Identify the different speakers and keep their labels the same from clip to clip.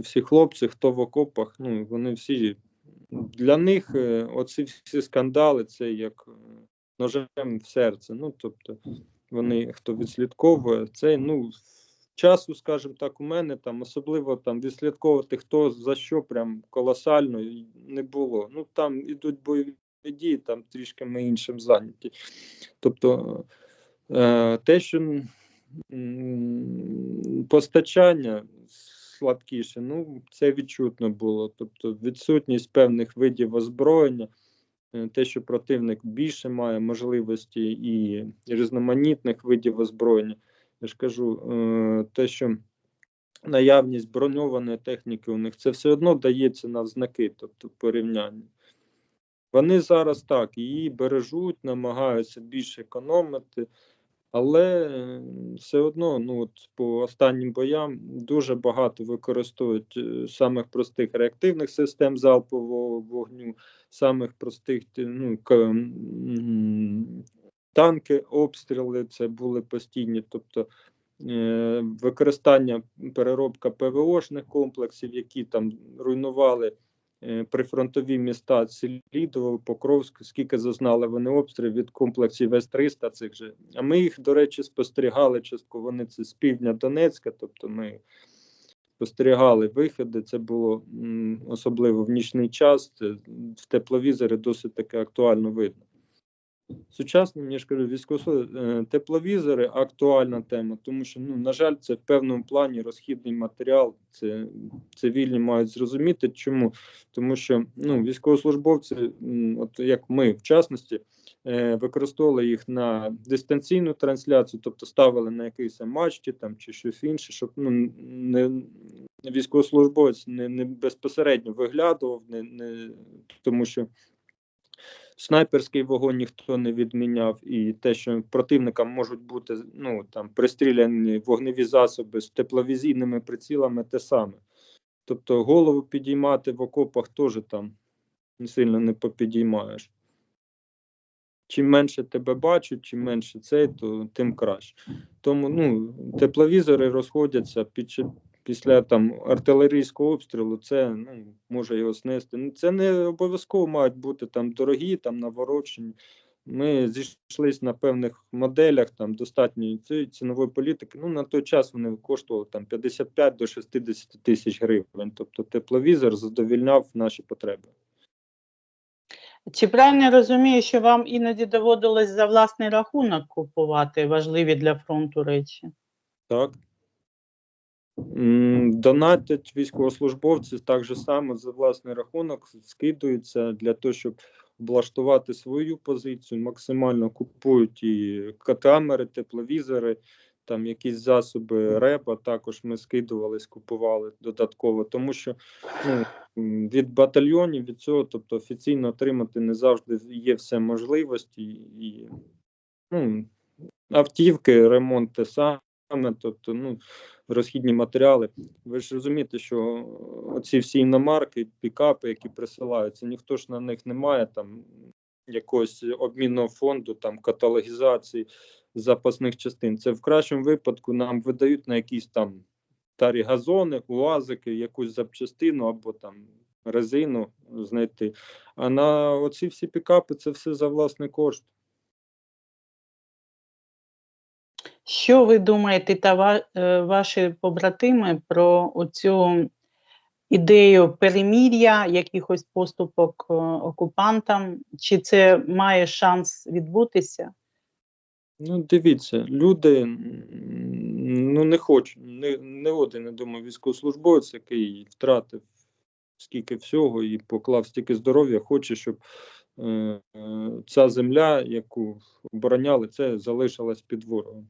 Speaker 1: всі хлопці, хто в окопах, ну вони всі для них е, оці всі скандали це як е, ножем в серце. Ну тобто вони хто відслідковує це, ну часу, скажімо так, у мене там особливо там відслідковувати хто за що прям колосально не було. Ну там ідуть бойові дії, там трішки ми іншим зайняті. Тобто е, те, що постачання слабкіше, ну це відчутно було. Тобто відсутність певних видів озброєння, е, те, що противник більше має можливості і різноманітних видів озброєння. Я ж кажу, е, те, що наявність броньованої техніки у них це все одно дається на знаки, тобто порівняння. Вони зараз так її бережуть, намагаються більше економити, але все одно, ну от по останнім боям дуже багато використовують е, самих простих реактивних систем залпового вогню, самих простих ну, танки, обстріли це були постійні, тобто е, використання переробка ПВОшних комплексів, які там руйнували прифронтові міста Селідово, Покровськ, скільки зазнали вони обстрілів від комплексів С-300 цих же. А ми їх, до речі, спостерігали частково. Вони це з півдня Донецька, тобто ми. Спостерігали виходи, це було особливо в нічний час. Це в тепловізорі досить таки актуально видно. Сучасні, я ж кажу, військово е, тепловізори актуальна тема, тому що, ну, на жаль, це в певному плані розхідний матеріал. Це цивільні мають зрозуміти. Чому? Тому що ну, військовослужбовці, от як ми в частності, е, використовували їх на дистанційну трансляцію, тобто ставили на якийсь матчі там чи щось інше, щоб ну, не військовослужбовець не не безпосередньо виглядував, не, не тому що. Снайперський вогонь ніхто не відміняв, і те, що противникам можуть бути ну там пристріляні вогневі засоби з тепловізійними прицілами, те саме. Тобто голову підіймати в окопах теж там сильно не попідіймаєш. Чим менше тебе бачать, чим менше цей, то тим краще. Тому ну, тепловізори розходяться під після там артилерійського обстрілу, це ну, може його снести. Ну, Це не обов'язково мають бути там дорогі, там наворочені. Ми зійшлися на певних моделях там достатньої цієї цінової політики. Ну на той час вони коштували там 55 до 60 тисяч гривень. Тобто тепловізор задовільняв наші потреби.
Speaker 2: Чи правильно розумію, що вам іноді доводилось за власний рахунок купувати важливі для фронту речі?
Speaker 1: Так. Донатять військовослужбовці так же само за власний рахунок, скидуються для того, щоб облаштувати свою позицію. Максимально купують і камери, тепловізори, там якісь засоби РЕПа. Також ми скидувались, купували додатково, тому що ну, від батальйонів від цього, тобто офіційно отримати не завжди є все можливості і ну, автівки, ремонт те саме тобто ну, розхідні матеріали. Ви ж розумієте, що ці всі іномарки, пікапи, які присилаються, ніхто ж на них не має там якогось обмінного фонду, там каталогізації запасних частин. Це в кращому випадку нам видають на якісь там старі газони, уазики, якусь запчастину або там резину знайти. А на оці всі пікапи це все за власний кошт.
Speaker 2: Що ви думаєте та е, ваші побратими про цю ідею перемір'я, якихось поступок е, окупантам? Чи це має шанс відбутися?
Speaker 1: Ну, дивіться, люди ну не хочуть, не, не один, я думаю, військовослужбовець, який втратив скільки всього і поклав стільки здоров'я, хоче, щоб е, ця земля, яку обороняли, це залишилась під ворогом.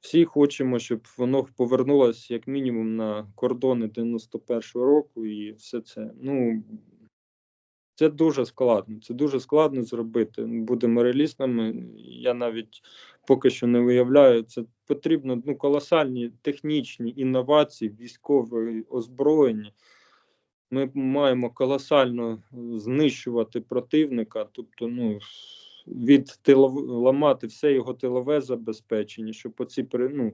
Speaker 1: Всі хочемо, щоб воно повернулося як мінімум на кордони 91-го року, і все це. Ну це дуже складно. Це дуже складно зробити. Будемо реалістами. Я навіть поки що не виявляю, це потрібно ну, колосальні технічні інновації, військове озброєння. Ми маємо колосально знищувати противника, тобто, ну від ламати все його тилове забезпечення, щоб оці ну,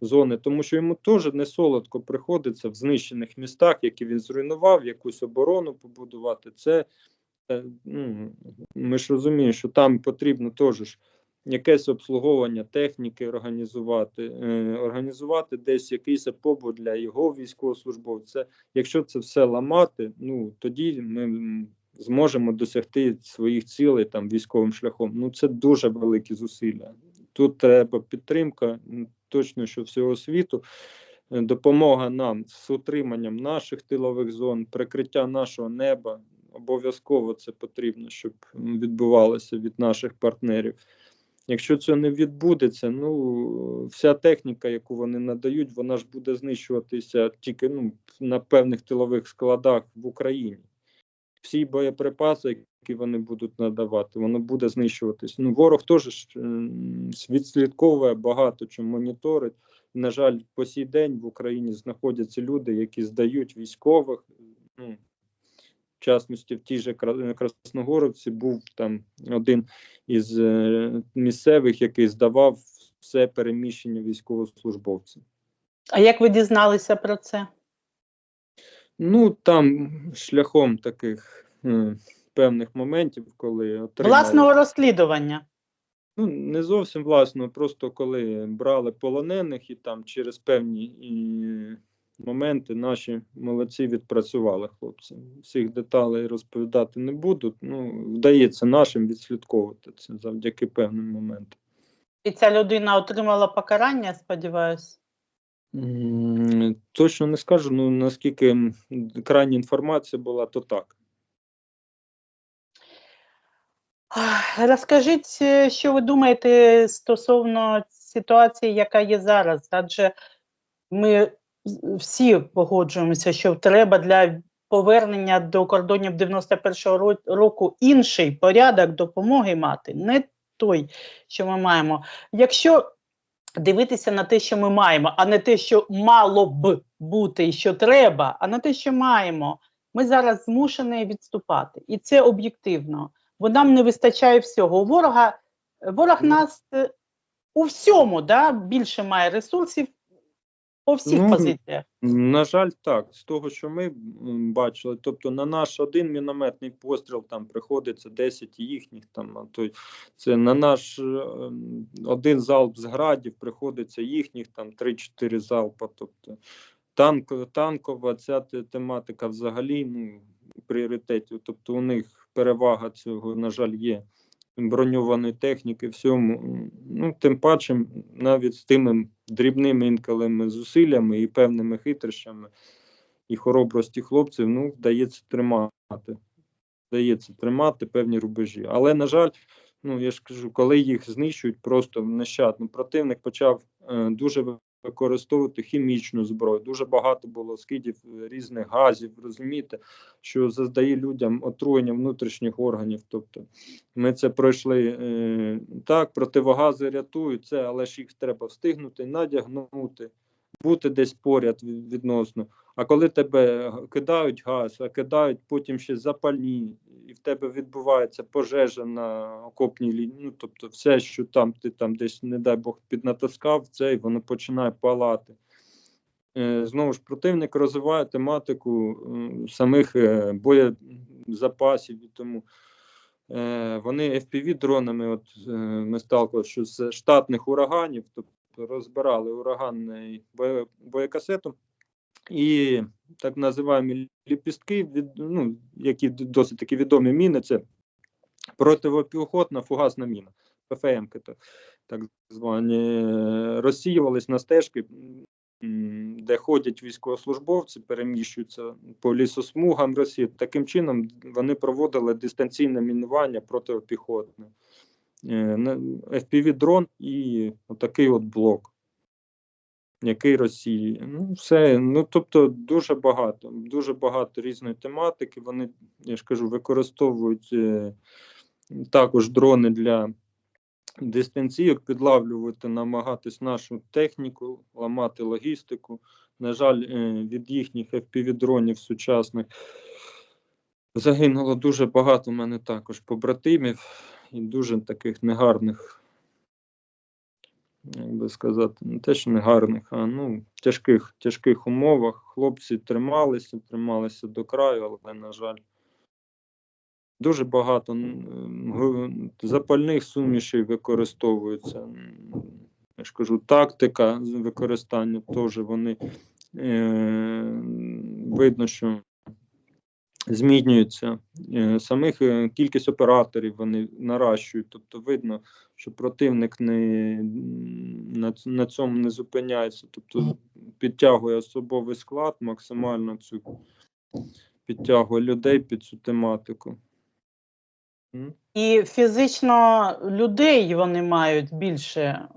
Speaker 1: зони, тому що йому теж не солодко приходиться в знищених містах, які він зруйнував, якусь оборону побудувати. Це е, ну, ми ж розуміємо, що там потрібно теж якесь обслуговування техніки організувати, е, організувати десь якийсь побут для його військовослужбовця. Якщо це все ламати, ну тоді ми зможемо досягти своїх цілей там військовим шляхом. Ну це дуже великі зусилля. Тут треба підтримка, точно що всього світу. е, Допомога нам з утриманням наших тилових зон, прикриття нашого неба. Обов'язково це потрібно, щоб відбувалося від наших партнерів. Якщо це не відбудеться, ну вся техніка, яку вони надають, вона ж буде знищуватися тільки ну, на певних тилових складах в Україні. Всі боєприпаси, які вони будуть надавати, воно буде знищуватись. Ну, ворог теж ем, відслідковує багато чим моніторить. На жаль, по сій день в Україні знаходяться люди, які здають військових. Ну, в частності, в тій же Кра- Красногоровці був там один із е, місцевих, який здавав все переміщення військовослужбовців.
Speaker 2: А як ви дізналися про це?
Speaker 1: Ну там шляхом таких е, певних моментів, коли отримали,
Speaker 2: Власного розслідування.
Speaker 1: ну не зовсім власно, просто коли брали полонених, і там через певні і, моменти наші молодці відпрацювали хлопці. Всіх деталей розповідати не буду. Ну вдається нашим відслідковувати це завдяки певним моментам.
Speaker 2: І ця людина отримала покарання, сподіваюся.
Speaker 1: Точно не скажу, ну наскільки крайня інформація була, то так.
Speaker 2: Розкажіть, е, що ви думаєте стосовно ситуації, яка є зараз? Адже ми всі погоджуємося, що треба для повернення до кордонів 91-го року інший порядок допомоги мати, не той, що ми маємо. Якщо дивитися на те, що ми маємо, а не те, що мало б бути і що треба, а на те, що маємо, ми зараз змушені відступати. І це об'єктивно бо нам не вистачає всього. У ворога ворог нас е, у всьому да, більше має ресурсів по всіх
Speaker 1: Ну,
Speaker 2: позиціях.
Speaker 1: На жаль, так. З того, що ми бачили, тобто на наш один мінометний постріл там приходиться 10 їхніх, там, а то це на наш е, один залп з градів приходиться їхніх там 3-4 залпа. Тобто танк, танкова ця тематика взагалі ну, пріоритетів. Тобто у них перевага цього, на жаль, є. Броньованої техніки, всьому. Ну, тим паче, навіть з тими дрібними інколи зусиллями і певними хитрощами і хоробрості хлопців, ну, вдається тримати. Вдається тримати певні рубежі. Але, на жаль, ну я ж кажу, коли їх знищують просто нещадно, противник почав е, дуже використовувати хімічну зброю. Дуже багато було скидів е, різних газів, розумієте, що заздає людям отруєння внутрішніх органів. Тобто ми це пройшли е, так, противогази рятують це, але ж їх треба встигнути, надягнути, бути десь поряд від- відносно. А коли тебе кидають газ, а кидають потім ще запальні, і в тебе відбувається пожежа на окопній лінії, ну тобто все, що там ти там десь, не дай Бог, піднатискав, це і воно починає палати. Е, Знову ж противник розвиває тематику самих е, боєзапасів і тому. Е, Вони FPV-дронами, от ми сталкувалися, що з штатних ураганів, тобто розбирали ураганний боєкасету, і так називаємо ліпістки, від, ну, які досить такі відомі міни, це противопіхотна фугасна міна, ПФМ, так, звані, розсіювались на стежки, де ходять військовослужбовці, переміщуються по лісосмугам Росії. Таким чином вони проводили дистанційне мінування протипіхотне. Е, FPV-дрон і отакий от блок який Росії. Ну, все, ну тобто дуже багато, дуже багато різної тематики. Вони, я ж кажу, використовують е, також дрони для дистанційок, підлавлювати, намагатись нашу техніку, ламати логістику. На жаль, е, від їхніх FPV-дронів сучасних загинуло дуже багато в мене також побратимів і дуже таких негарних як би сказати, не те, що не гарних, а ну, тяжких, тяжких умовах. Хлопці трималися, трималися до краю, але, на жаль, дуже багато запальних сумішей використовується. Я ж кажу, тактика використання теж вони е, видно, що змінюється. Е, Самих е, кількість операторів вони наращують. Тобто видно, що противник не на, на цьому не зупиняється. Тобто підтягує особовий склад, максимально цю підтягує людей під цю тематику.
Speaker 2: І фізично людей вони мають більше. е,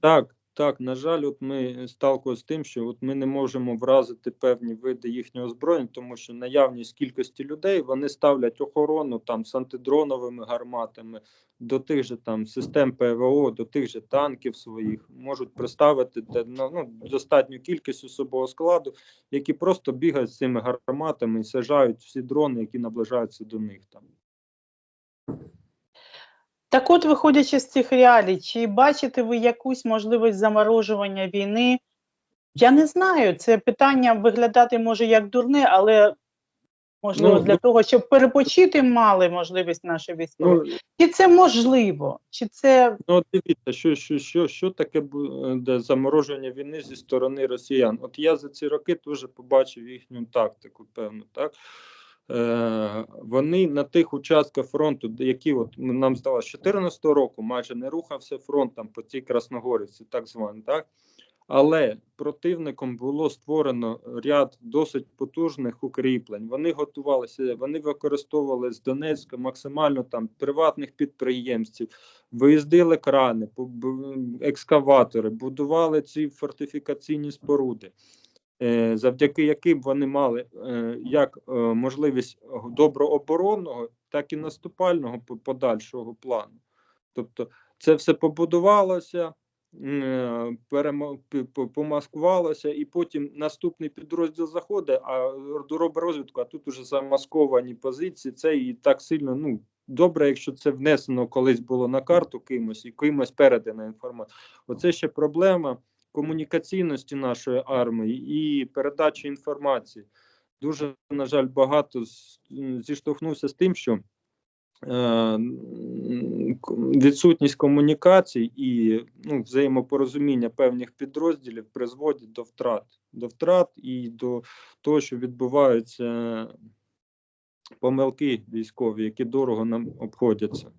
Speaker 1: Так, так, на жаль, от ми сталкуємося з тим, що от ми не можемо вразити певні види їхнього озброєння, тому що наявність кількості людей вони ставлять охорону там з антидроновими гарматами, до тих же там систем ПВО, до тих же танків своїх можуть приставити ну, ну, достатню кількість особового складу, які просто бігають з цими гарматами і сажають всі дрони, які наближаються до них там.
Speaker 2: Так от, виходячи з цих реалій, чи бачите ви якусь можливість заморожування війни? Я не знаю, це питання виглядати може як дурне, але можливо
Speaker 1: Ну,
Speaker 2: для
Speaker 1: ну-
Speaker 2: того, щоб перепочити мали можливість наші військові.
Speaker 1: Ну,
Speaker 2: Чи це можливо? Чи це
Speaker 1: Ну, дивіться, що, що, що, що таке буде замороження війни зі сторони росіян? От я за ці роки теж побачив їхню тактику, певно, так. Е, вони на тих участках фронту, які от нам здалося, з 14 року майже не рухався фронт там по цій Красногорівці, так званий, так. Але противником було створено ряд досить потужних укріплень. Вони готувалися, вони використовували з Донецька максимально там приватних підприємців, виїздили крани, екскаватори, будували ці фортифікаційні споруди, завдяки яким вони мали е, як е, можливість доброоборонного, так і наступального подальшого плану. Тобто, це все побудувалося. е, помаскувалося, і потім наступний підрозділ заходить, а робить розвідку, а тут уже замасковані позиції. Це і так сильно, ну, добре, якщо це внесено колись було на карту кимось і кимось передана інформація. Оце ще проблема комунікаційності нашої армії і передачі інформації. Дуже, на жаль, багато зіштовхнувся з тим, що е, відсутність комунікацій і ну, взаємопорозуміння певних підрозділів призводять до втрат, до втрат і до того, що відбуваються помилки військові, які дорого нам обходяться.